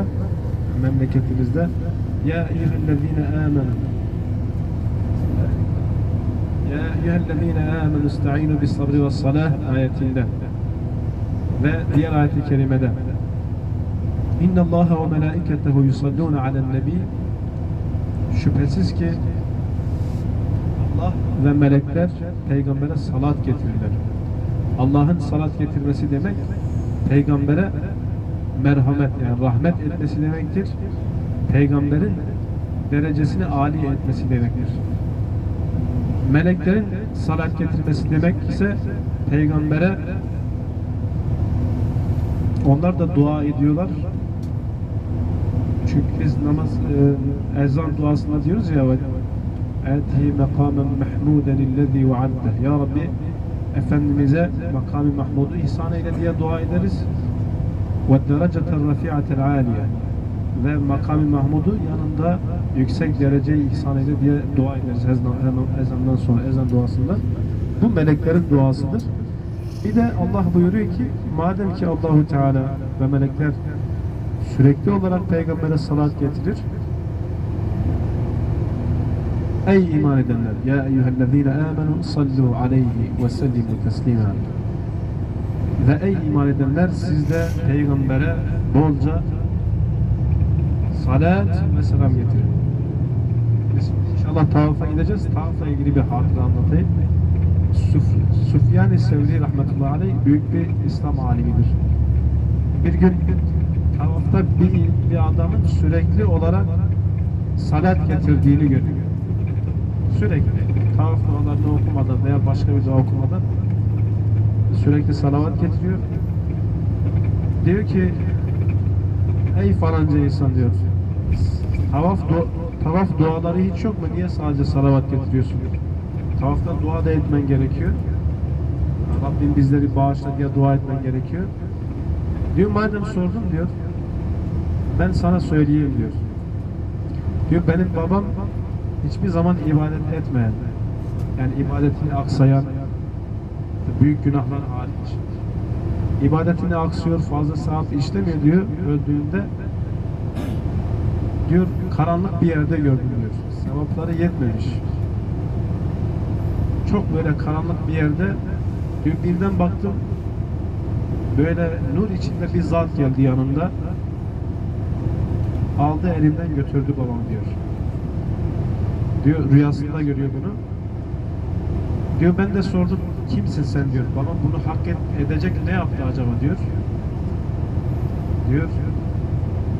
İstanbul'da memleketimizde Ya eyyühellezine amenu Ya eyyühellezine amenu ista'inu bis sabri ve salah ayetinde ve diğer ayet-i kerimede İnne Allah ve melaiketehu yusalluna alen nebi Şüphesiz ki Allah ve melekler peygambere salat getirirler. Allah'ın salat getirmesi demek peygambere merhamet yani rahmet etmesi demektir. Peygamberin derecesini âli etmesi demektir. Meleklerin salat getirmesi demek ise peygambere onlar da dua ediyorlar. Çünkü biz namaz e, ezan duasında diyoruz ya Eti makamen mahmuden illezî vaadde Ya Rabbi Efendimiz'e makamı mahmudu ihsan eyle diye dua ederiz. Ve derecetel rafi'atel aliye ve makamı mahmudu yanında yüksek dereceyi ihsan eyle diye dua ederiz ezan, ezandan sonra ezan duasında. Bu meleklerin duasıdır. Bir de Allah buyuruyor ki madem ki Allahu Teala ve melekler sürekli olarak peygambere salat getirir. Ey iman edenler ya eyyühellezine amenu sallu aleyhi ve sellimu teslima ve ey iman edenler siz de peygambere bolca salat ve selam getirin. Biz inşallah tavafa gideceğiz. Tavafla ilgili bir hatıra anlatayım. Suf, Süfyan-ı Sevri rahmetullahi aleyh büyük bir İslam alimidir. Bir gün tavafta bir, bir adamın sürekli olarak salat getirdiğini görüyor. Sürekli tavaf dualarını okumadan veya başka bir dua okumadan sürekli salavat getiriyor. Diyor ki ey falanca insan diyor tavaf, du tavaf duaları hiç yok mu? Niye sadece salavat getiriyorsun? Tavafta dua da etmen gerekiyor. Rabbim bizleri bağışla diye dua etmen gerekiyor. Diyor madem sordun diyor ben sana söyleyeyim diyor. Diyor benim babam hiçbir zaman ibadet etmeyen yani ibadetini aksayan büyük günahlar hariç. İbadetini aksıyor fazla sevap işlemiyor diyor. Öldüğünde diyor karanlık bir yerde gördüm diyor. Sevapları yetmemiş. Çok böyle karanlık bir yerde diyor birden baktım böyle nur içinde bir zat geldi yanımda. Aldı elimden götürdü babam diyor. Diyor rüyasında görüyor bunu. Diyor ben de sordum kimsin sen diyor. Babam bunu hak et, edecek ne yaptı acaba diyor. Diyor.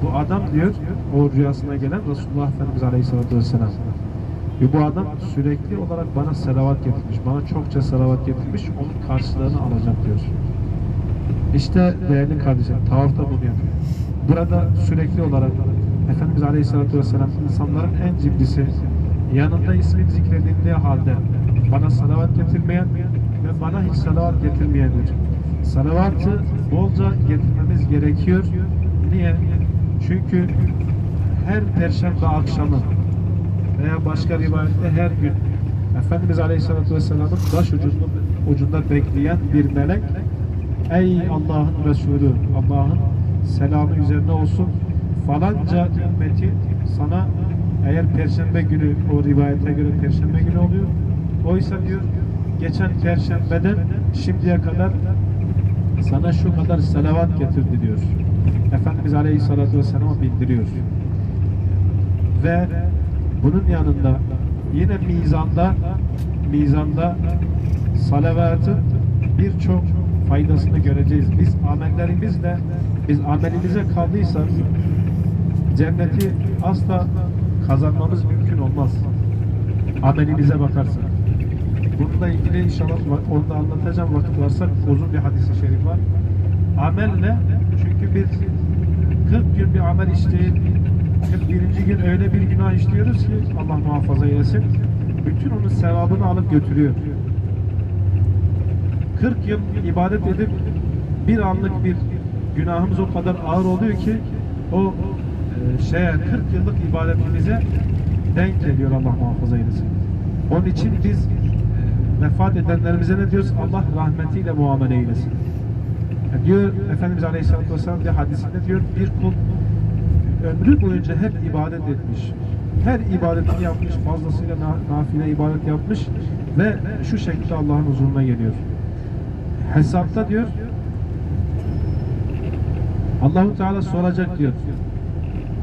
Bu adam diyor o rüyasına gelen Resulullah Efendimiz Aleyhisselatü Vesselam. Diyor, bu adam sürekli olarak bana selavat getirmiş bana çokça selavat getirmiş onun karşılığını alacak diyor. İşte değerli kardeşim tavafta bunu yapıyor. Burada sürekli olarak Efendimiz Aleyhisselatü Vesselam insanların en ciddisi yanında ismin zikredildiği halde bana salavat getirmeyen ve bana hiç salavat getirmeyendir. Salavatı bolca getirmemiz gerekiyor. Niye? Çünkü her perşembe akşamı veya başka rivayette her gün Efendimiz Aleyhisselatü Vesselam'ın baş ucunda, ucunda bekleyen bir melek Ey Allah'ın Resulü, Allah'ın selamı üzerine olsun falanca ümmeti sana eğer perşembe günü o rivayete göre perşembe günü oluyor. Oysa diyor geçen perşembeden şimdiye kadar sana şu kadar selavat getirdi diyor. Efendimiz Aleyhisselatü Vesselam'a bildiriyor. Ve bunun yanında yine mizanda mizanda salavatın birçok faydasını göreceğiz. Biz amellerimizle biz amelimize kaldıysa cenneti asla kazanmamız mümkün olmaz. Amelimize bakarsak. Bununla ilgili inşallah onu da anlatacağım vakit varsa uzun bir hadis-i şerif var. Amelle çünkü biz 40 gün bir amel işleyip 41. gün öyle bir günah işliyoruz ki Allah muhafaza eylesin. Bütün onun sevabını alıp götürüyor. 40 yıl ibadet edip bir anlık bir günahımız o kadar ağır oluyor ki o e, şeye 40 yıllık ibadetimize denk geliyor Allah muhafaza eylesin. Onun için biz vefat edenlerimize ne diyoruz? Allah rahmetiyle muamele eylesin. Yani diyor Efendimiz Aleyhisselatü Vesselam bir hadisinde diyor bir kul ömrü boyunca hep ibadet etmiş. Her ibadetini yapmış, fazlasıyla na- nafile ibadet yapmış ve şu şekilde Allah'ın huzuruna geliyor. Hesapta diyor Allahu Teala soracak diyor.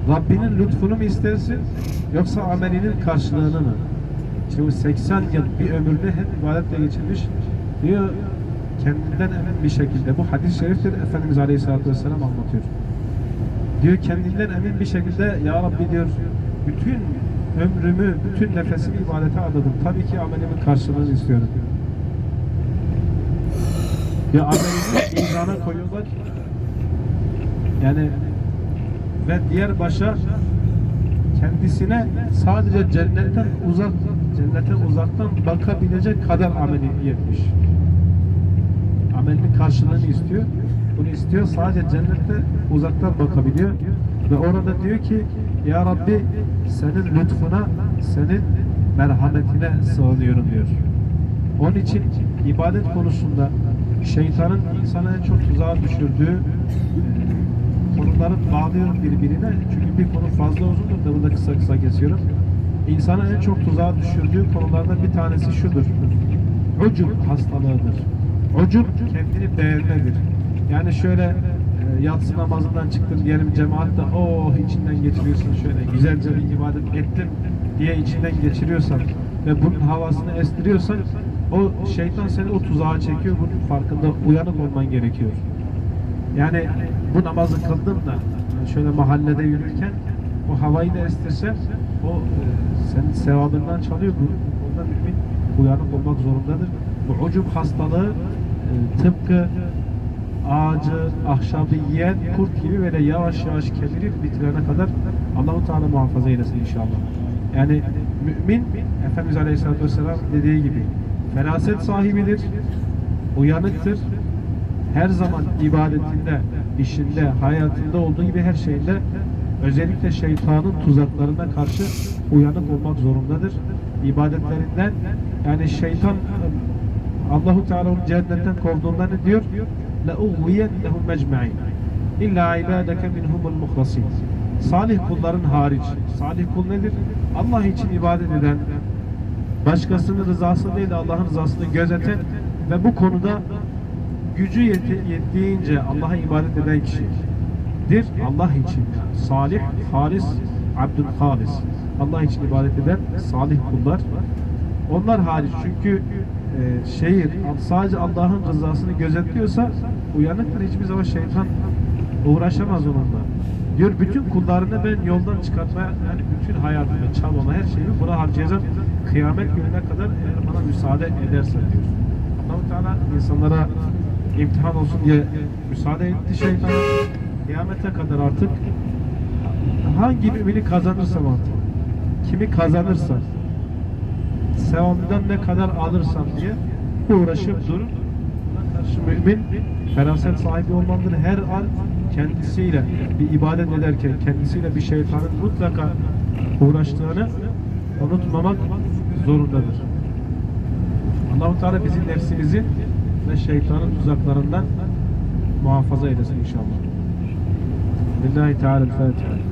Rabbinin lütfunu mu istersin yoksa amelinin karşılığını mı? Şimdi 80 yıl bir ömrünü hep ibadetle geçirmiş. Diyor kendinden emin bir şekilde. Bu hadis-i şeriftir. Efendimiz Aleyhisselatü Vesselam anlatıyor. Diyor kendinden emin bir şekilde Ya Rabbi diyor bütün ömrümü, bütün nefesimi ibadete adadım. Tabii ki amelimin karşılığını istiyorum. Ya amelini mizana koyuyorlar. Yani ve diğer başa kendisine sadece cennetten uzak cennete uzaktan bakabilecek kadar ameli yetmiş. Amelinin karşılığını istiyor. Bunu istiyor. Sadece cennette uzaktan bakabiliyor. Ve orada diyor ki Ya Rabbi senin lütfuna, senin merhametine sığınıyorum diyor. Onun için ibadet konusunda şeytanın insana en çok tuzağa düşürdüğü konuları bağlıyorum birbirine. Çünkü bir konu fazla uzundur da burada kısa kısa kesiyorum. İnsana en çok tuzağa düşürdüğü konulardan bir tanesi şudur. Ucub hastalığıdır. Ucub kendini beğenmedir. Yani şöyle e, yatsı namazından çıktın diyelim cemaatte oh içinden geçiriyorsun şöyle güzelce bir ibadet ettim diye içinden geçiriyorsan ve bunun havasını estiriyorsan o şeytan seni o tuzağa çekiyor. Bunun farkında uyanık olman gerekiyor. Yani bu namazı kıldım da şöyle mahallede yürürken o havayı da estirse o e, senin sevabından çalıyor. Bu konuda mümin uyanık olmak zorundadır. Bu ucub hastalığı e, tıpkı ağacı, ahşabı yiyen kurt gibi böyle yavaş yavaş kemirip bitirene kadar Allahu Teala muhafaza eylesin inşallah. Yani mümin Efendimiz Aleyhisselatü Vesselam dediği gibi feraset sahibidir, uyanıktır, her zaman ibadetinde, işinde, hayatında olduğu gibi her şeyinde özellikle şeytanın tuzaklarına karşı uyanık olmak zorundadır. İbadetlerinden yani şeytan Allahu Teala onu cennetten kovduğunda ne diyor? La ughwiyennahum mecmaîn. İlla ibadeke minhumul muhlasin. Salih kulların hariç. Salih kul nedir? Allah için ibadet eden, başkasının rızası değil de Allah'ın rızasını gözeten ve bu konuda gücü yettiğince Allah'a ibadet eden kişidir. Allah için salih, halis, abdül halis. Allah için ibadet eden salih kullar. Onlar hariç çünkü e, şehir sadece Allah'ın rızasını gözetliyorsa uyanıktır. Hiçbir zaman şeytan uğraşamaz onunla. Diyor bütün kullarını ben yoldan çıkartmaya yani bütün hayatımı, çabamı, her şeyimi buna harcayacağım. Kıyamet gününe kadar eğer bana müsaade edersen diyor. allah Teala insanlara imtihan olsun diye müsaade etti şeytan. Kıyamete kadar artık hangi mümini kazanırsam artık, kimi kazanırsa, sevabından ne kadar alırsam diye uğraşıp durur. Karşı mümin feraset sahibi olmalıdır. Her an kendisiyle bir ibadet ederken kendisiyle bir şeytanın mutlaka uğraştığını unutmamak zorundadır. Allah-u Teala bizim nefsimizi ve şeytanın tuzaklarından muhafaza eylesin inşallah. Lillahi Teala'l-Fatiha.